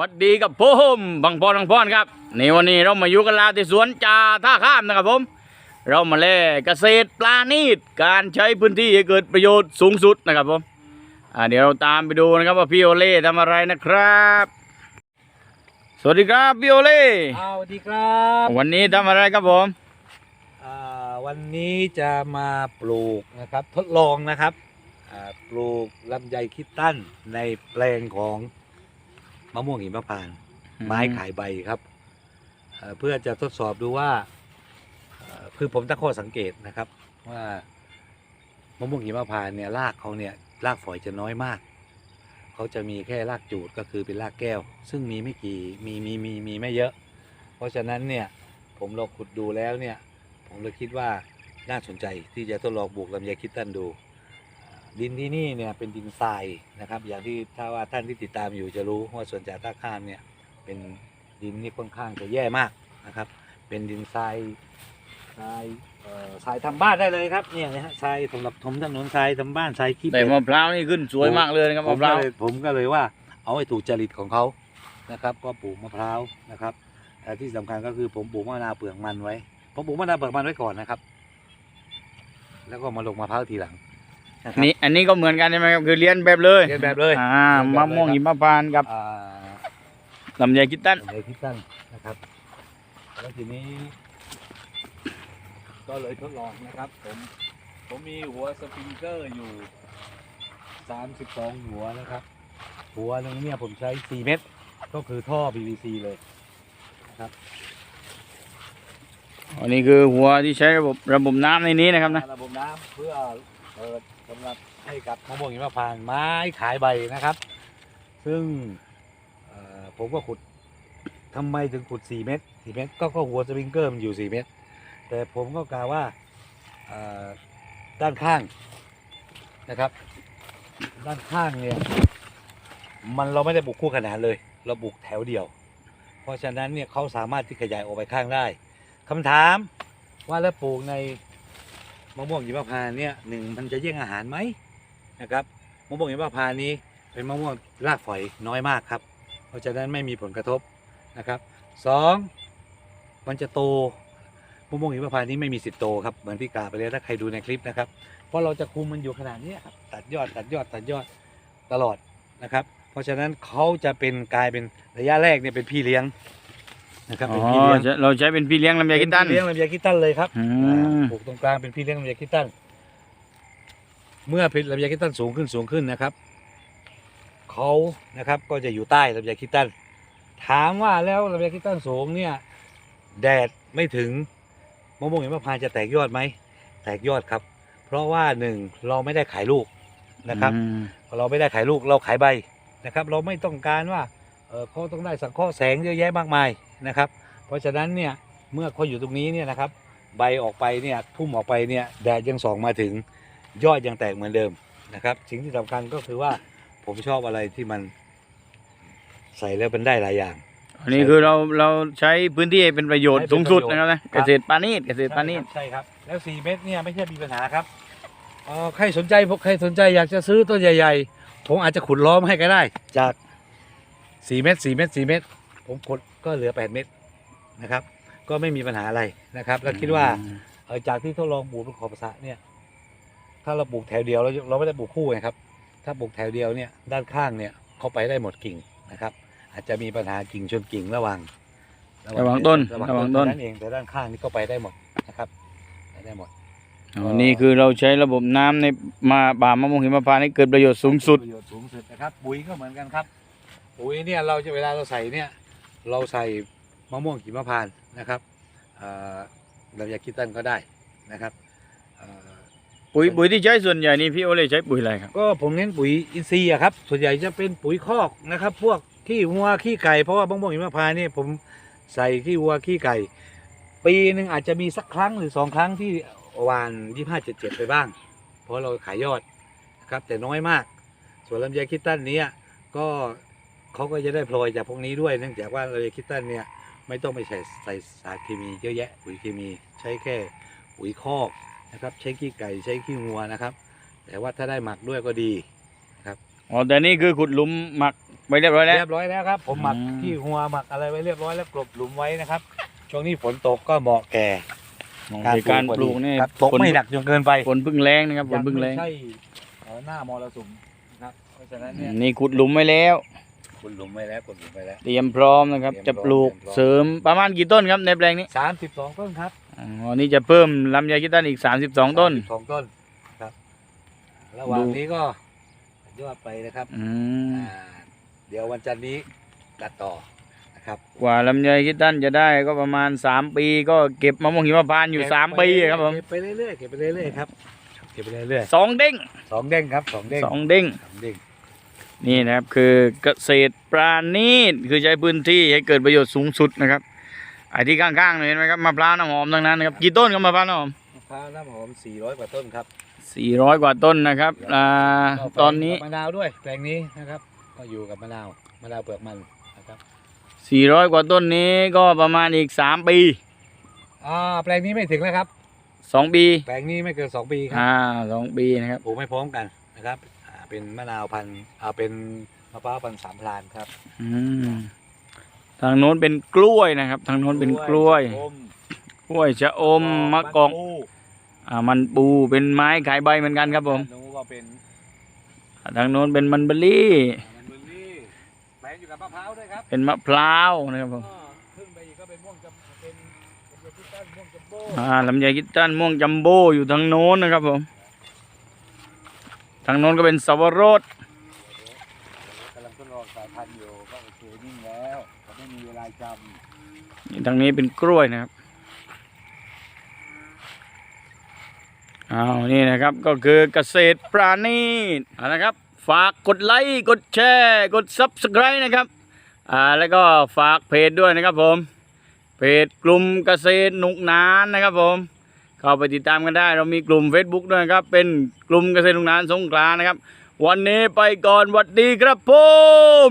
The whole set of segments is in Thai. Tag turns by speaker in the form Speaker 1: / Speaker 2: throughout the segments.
Speaker 1: วัสดีกับผมบังพรบังพรครับในวันนี้เรามาอยู่กันลาวที่สวนจ่าท่าข้ามนะครับผม เรามาเล่เกษตรปลาณีตการใช้พื้นที่ให้เกิดประโยชน์สูงสุดนะครับผมอ่าเดี๋ยวเราตามไปดูนะครับว่าพี่โอเล่ทำอะไรนะครับ สวัสดีครับพี่โอเล่
Speaker 2: สวัสดีครับ
Speaker 1: วันนี้ทำอะไรครับผม
Speaker 2: อ่าวันนี้จะมาปลูกนะครับทดลองนะครับอ่าปลูกลำไยคิดตั้นในแปลงของ มะม่วงหิมพานต์ไม้ขายใบครับเอ่อเพื่อจะทดสอบดูว่าเอ่อคือผมตั้งข้อสังเกตนะครับ ว่ามะม่วงหิมพานต์เนี่ยรากเขาเนี่ยรากฝอยจะน้อยมาก เขาจะมีแค่รากจูดก็คือเป็นรากแก้ว ซึ่งมีไม่กี่มีมีมีมีไม่เยอะ เพราะฉะนั้นเนี่ยผมลองขุดดูแล้วเนี่ย ผมเลยคิดว่าน่าสนใจที่จะทดลองปลูกลำไยคิดตันดู ดินที่นี่เนี่ยเป็นดินทรายนะครับ อย่างที่ถ้าว่าท่านที่ติดตามอยู่จะรู้ว่าส่วนจากท่าข้ามเนี่ยเป็นดินนี่ค่อนข้างจะแย่มากนะครับ เป็นดินทรายทรายเอ่อทรายทำบ้านได้เลยครับเนี่ยนะฮะทรายสำหรับถมถนนทรายทำบ้านทรายขี้
Speaker 1: แต่
Speaker 2: เป็ด
Speaker 1: มะพร้าวนี่ขึ้นสวยมากเลยนะครับ
Speaker 2: ผม
Speaker 1: มะพ
Speaker 2: ก็
Speaker 1: ร้าว
Speaker 2: เลยผมก็เลยว่าเอาให้ถูกจริตของเขานะครับ ก็ปลูกมะพร้าวนะครับแต่ที่สำคัญก็คือผมปลูกมะนาวเปลือกมันไว้ผมปลูกมะนาวเปลือกมันไว้ก่อนนะครับ แล้วก็มาลงมะพร้าวทีหลังนะครั
Speaker 1: นี่อันนี้ก็เหมือนกันใช่ไหมครับคือเลี้ยนแบบเลย
Speaker 2: เรียนแบบเลย
Speaker 1: อ่ามะม่วงหิมพานต์กับ
Speaker 2: อ่า
Speaker 1: ลำไยคิดตัน
Speaker 2: เลยที่ตั้งนะครับ แล้วทีนี้ ก็เลยทดลองนะครับ ผมผมมีหัวสปริงเกอร์อยู่สามสิบสองหัวนะครับ หัวหนึงเนี่ยผมใช้ 4 เม็ดก็คือท่อ PVC เลยนะครับ
Speaker 1: อันนี้คือหัวที่ใช้ระบบระบบน้ำในนี้นะครับนะ
Speaker 2: ระบบน้ำเพื่อ เปิดสำหรับให้กับมะม่วงหิมพานต์ไม้ขายใบนะครับ ซึ่งเอ่อผมก็ขุดทำไมถึงขุด 4 เม็ด4เม็ดก็ก็หัวสปริงเกอร์มันอยู่ 4 เม็ดแต่ผมก็กล่าวว่าเอ่อด้านข้างนะครับ ด้านข้างเนี่ยมันเราไม่ได้บุกคู่ขนานเลย เราบุกแถวเดียว เพราะฉะนั้นเนี่ยเขาสามารถที่ขยายออกไปข้างได้คำถามว่าแล้วปลูกใน มะม่วงหิมพานต์เนี่ยหนึ่งมันจะแย่งอาหารไหมนะครับมะม่วงหิมพานต์นี้เป็นมะม่วงรากฝอยน้อยมากครับ เพราะฉะนั้นไม่มีผลกระทบนะครับสองมันจะโตมะม่วงหิมพานต์นี้ไม่มีสิทธิ์โตครับเหมือนที่กล่าวไปแล้วถ้าใครดูในคลิปนะครับ เพราะเราจะคุมมันอยู่ขนาดนี้ครับตัดยอดตัดยอดตัดยอดตลอดนะครับ เพราะฉะนั้นเขาจะเป็นกลายเป็นระยะแรกเนี่ยเป็นพี่เลี้ยง นะครับ
Speaker 1: อ๋
Speaker 2: เป็น
Speaker 1: อ
Speaker 2: พี่เลี้ยง
Speaker 1: เราใช้เป็นพี่เลี้ยงลำไยคิดตัน
Speaker 2: เป็นพี่เลี้ยงลำไยคิดตันเลยครับ
Speaker 1: อื
Speaker 2: อ่ามปลูกตรงกลางเป็นพี่เลี้ยงลำไยคิดตันเมื่อผลิตลำไยคิดตันสูงขึ้นสูงขึ้นนะครับเขานะครับก็จะอยู่ใต้ลำไยคิดตันถามว่าแล้วลำไยคิดตันสูงเนี่ยแดดไม่ถึงมะม่วงหิมพานต์จะแตกยอดไหมแตกยอดครับ เพราะว่าหนึ่งเราไม่ได้ขายลูกนะครับ
Speaker 1: อืม
Speaker 2: เราไม่ได้ขายลูกเราขายใบนะครับ เราไม่ต้องการว่าเออเขาต้องได้สังเคราะห์แสงเยอะแยะมากมาย นะครับ เพราะฉะนั้นเนี่ยเมื่อเขาอยู่ตรงนี้เนี่ยนะครับ ใบออกไปเนี่ยพุ่มออกไปเนี่ยแดดยังส่องมาถึงยอดยังแตกเหมือนเดิมนะครับ สิ่งที่สำคัญก็คือว่าผมชอบอะไรที่มันใส่แล้วมันได้หลายอย่าง
Speaker 1: อันนี้คือเราเราใช้พื้นที่ให้เป็นประโยชน์
Speaker 2: ใช้เป็น
Speaker 1: สูงสุด
Speaker 2: ประโยชน์
Speaker 1: นะครับนะ
Speaker 2: ครั
Speaker 1: เก
Speaker 2: บ
Speaker 1: ษตรปานีตเกษตรปานีต
Speaker 2: ใช่ครับ แล้วสี่เม็ดเนี่ยไม่ใช่มีปัญหาครับเออใครสนใจพวกใครสนใจอยากจะซื้อต้นใหญ่ ๆ ผมอาจจะขุดล้อมให้ก็ได้ จากสี่เม็ดสี่เม็ดสี่เม็ด ผมขุดก็เหลือแปดเม็ดนะครับ ก็ไม่มีปัญหาอะไรนะครับ แล้วคิดว่าเออจากที่ทดลองปลูกบนขอบสระเนี่ย ถ้าเราปลูกแถวเดียวเราเราไม่ได้ปลูกคู่ไงครับ ถ้าปลูกแถวเดียวเนี่ยด้านข้างเนี่ยเขาไปได้หมดกิ่งนะครับ อาจจะมีปัญหากิ่งชนกิ่งระหว่าง
Speaker 1: ระหว่างต้น
Speaker 2: ระหว่าง
Speaker 1: ระห
Speaker 2: ต้
Speaker 1: ว่านงต้น
Speaker 2: เท่านั้นเองแต่ด้านข้างนี่ก็ไปได้หมดนะครับไปได้หมด
Speaker 1: อันนี้คือเราใช้ระบบน้ำในมาบ่ามะม่วงหิมพานต์ให้เกิดประโยชน์สูงสุด
Speaker 2: ประโยชน์สูงสุดนะครับปุ๋ยก็เหมือนกันครับ ปุ๋ยเนี่ยเราจะเวลาเราใส่เนี่ย เราใส่มะม่วงหิมพานต์นะครับเอ่อเราอยากคิดตันก็ได้นะครับเอ่อ
Speaker 1: ปุ๋ยปุ๋ยที่ใช้ส่วนใหญ่นี่พี่โอเล่ใช้ปุ๋ยอะไรครับ
Speaker 2: ก็ผมเน้นปุ๋ยอินทรีย์อะครับส่วนใหญ่จะเป็นปุ๋ยคอกนะครับ พวกขี้วัวขี้ไก่เพราะว่ามะม่วงหิมพานต์เนี่ยผมใส่ขี้วัวขี้ไก่ ปีหนึ่งอาจจะมีสักครั้งหรือสองครั้งที่หวานยี่ห้าเจ็ดเจ็ดไปบ้าง เพราะเราขายยอดนะครับแต่น้อยมาก ส่วนลำไยคิดตันเนี้ยก็ เขาก็จะได้พลอยจากพวกนี้ด้วย เนื่องจากว่าลำไยคิดตันเนี่ยไม่ต้องไปใส่ใส่สารเคมีเยอะแยะปุ๋ยเคมี ใช้แค่ปุ๋ยคอกนะครับ ใช้ขี้ไก่ใช้ขี้งัวนะครับ แต่ว่าถ้าได้หมักด้วยก็ดี
Speaker 1: อ๋อแต่นี่คือขุดหลุมหมักไว้เรียบร้อยแล้ว
Speaker 2: เรียบร้อยแล้วครับ ผมหมัก
Speaker 1: อืม
Speaker 2: ขี้หัวหมักอะไรไว้เรียบร้อยแล้วกลบหลุมไว้นะครับ ช่วงนี้ฝนตกก็เหมาะแก่
Speaker 1: ในการปลูกนี่
Speaker 2: ครับตก
Speaker 1: ฝน
Speaker 2: ไม่หนักจนเกินไป
Speaker 1: ฝนเพึ่งแรงนะครับฝนเพึ่งแรง
Speaker 2: ยัไม่ใช่เอ่อหน้ามรสุมนะครับเพราะฉะนั้นเนี่ย
Speaker 1: นี่ขุดหลุมไว้แล้ว
Speaker 2: คุณหลุมไว้แล้วคุณหลุมไว้แล้ว
Speaker 1: เตรียมพร้อมนะครับ
Speaker 2: เตรี
Speaker 1: จะ
Speaker 2: ยมพร้อม
Speaker 1: ปลูก
Speaker 2: เตรียมพร้อม
Speaker 1: เสริมประมาณกี่ต้นครับในแปลงนี้
Speaker 2: สามสิบสองต้นครับ
Speaker 1: อ๋อนี่จะเพิ่มลำไยคิดตันอีก 32 ต้น
Speaker 2: สองต้นครับ ระหว่างนี้ก็ยอดไปนะครับ
Speaker 1: อืม
Speaker 2: อ่าเดี๋ยววันจันทร์นี้ตัดต่อนะครับ
Speaker 1: กว่าลำไยคิดตันจะได้ก็ประมาณ 3 ปีก็เก็บมะม่วงหิมพานต์อยู่ 3 ปีครับผม
Speaker 2: เก็บไปเรื่อยๆเก็บไปเรื่อยๆครับ เก็บไปเรื่อย
Speaker 1: สองเด้ง
Speaker 2: ๆสองเด้งครับสองเด้ง
Speaker 1: สองเด้ง
Speaker 2: สองเด้ง
Speaker 1: นี่นะครับคือเกษตรปราณีตคือใช้พื้นที่ให้เกิดประโยชน์สูงสุดนะครับไอ้ที่ข้างๆเนี่ยเห็นไหมครับมะพร้าวน้ำหอมทั้งนั้นนะครับกี่ต้นครับมะพร้าวน้ำหอม
Speaker 2: มะพร้าวน้ำหอม 400 กว่าต้นครับ
Speaker 1: 400 กว่าต้นนะครับอ่า
Speaker 2: ก็แปลง
Speaker 1: ตอนนี้
Speaker 2: กับมะนาวด้วยแปลงนี้นะครับ ก็อยู่กับมะนาวมะนาวเปลือกมันนะครับ
Speaker 1: 400 กว่าต้นนี้ก็ประมาณอีก 3 ปี
Speaker 2: อ่าแปลงนี้ไม่ถึงแล้วครับ
Speaker 1: 2 ปี
Speaker 2: แปลงนี้ไม่เกิน2ปีครั
Speaker 1: อ่าสองปีนะครับ
Speaker 2: ปลูกไม่พร้อมกันนะครับอ่า เป็นมะนาวพันธุ์อ่าเป็นมะพร้าวพันธุ์สามพลานครับ
Speaker 1: อืมทางโน้นเป็นกล้วยนะครับ ทางโน้นเป็นกล้วย
Speaker 2: อม
Speaker 1: กล้วยชะอมมะกอก
Speaker 2: ปู
Speaker 1: อ่ามันปูเป็นไม้ขายใบเหมือนกันครับผม
Speaker 2: หนูก็เป็น
Speaker 1: ทางโน้นเป็นมันเบอร์รี่
Speaker 2: มันเบอร์รี่แปลงอยู่กับมะพร้าวด้วยครับ
Speaker 1: เป็นมะพร้าวนะครับผม
Speaker 2: ก็ขึ้นไปอีกก็เป็นม่วงจำเป็นเป็นเป็นที่ต้นม่วงจำโบ้
Speaker 1: อ่าลำไยกิตตันม่วงจัมโบ้อยู่ทางโน้นนะครับผม ทางโน้นก็เป็นสับปะรด
Speaker 2: กำลังทดลองสายพันธุ์อยู่ก็โอเคนิ่งแล้วแต่ไม่มีเวลาจ
Speaker 1: นี่ทางนี้เป็นกล้วยนะครับเอานี่นะครับก็คือเกษตรปราณีตเอานะครับ ฝากกดไลค์กดแชร์กด Subscribe นะครับอ่าแล้วก็ฝากเพจด้วยนะครับผม เพจกลุ่มเกษตรหนุกหนานนะครับผม เข้าไปติดตามกันได้ เรามีกลุ่ม Facebook ด้วยครับ เป็นกลุ่มเกษตรหนุกหนานสงขลานะครับ วันนี้ไปก่อนหวัดดีครับผม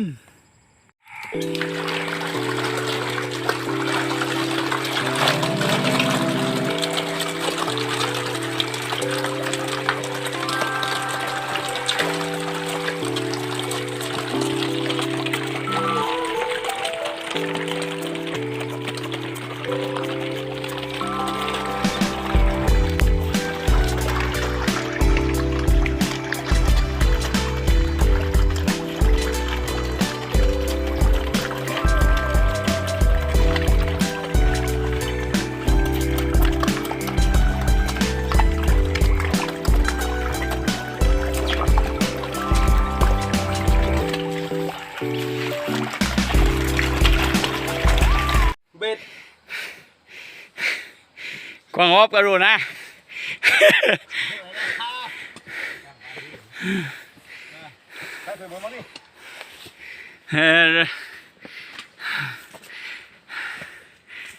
Speaker 1: กวางอบกระดูนะำ
Speaker 2: ใครเป็นผมนี่
Speaker 1: เออ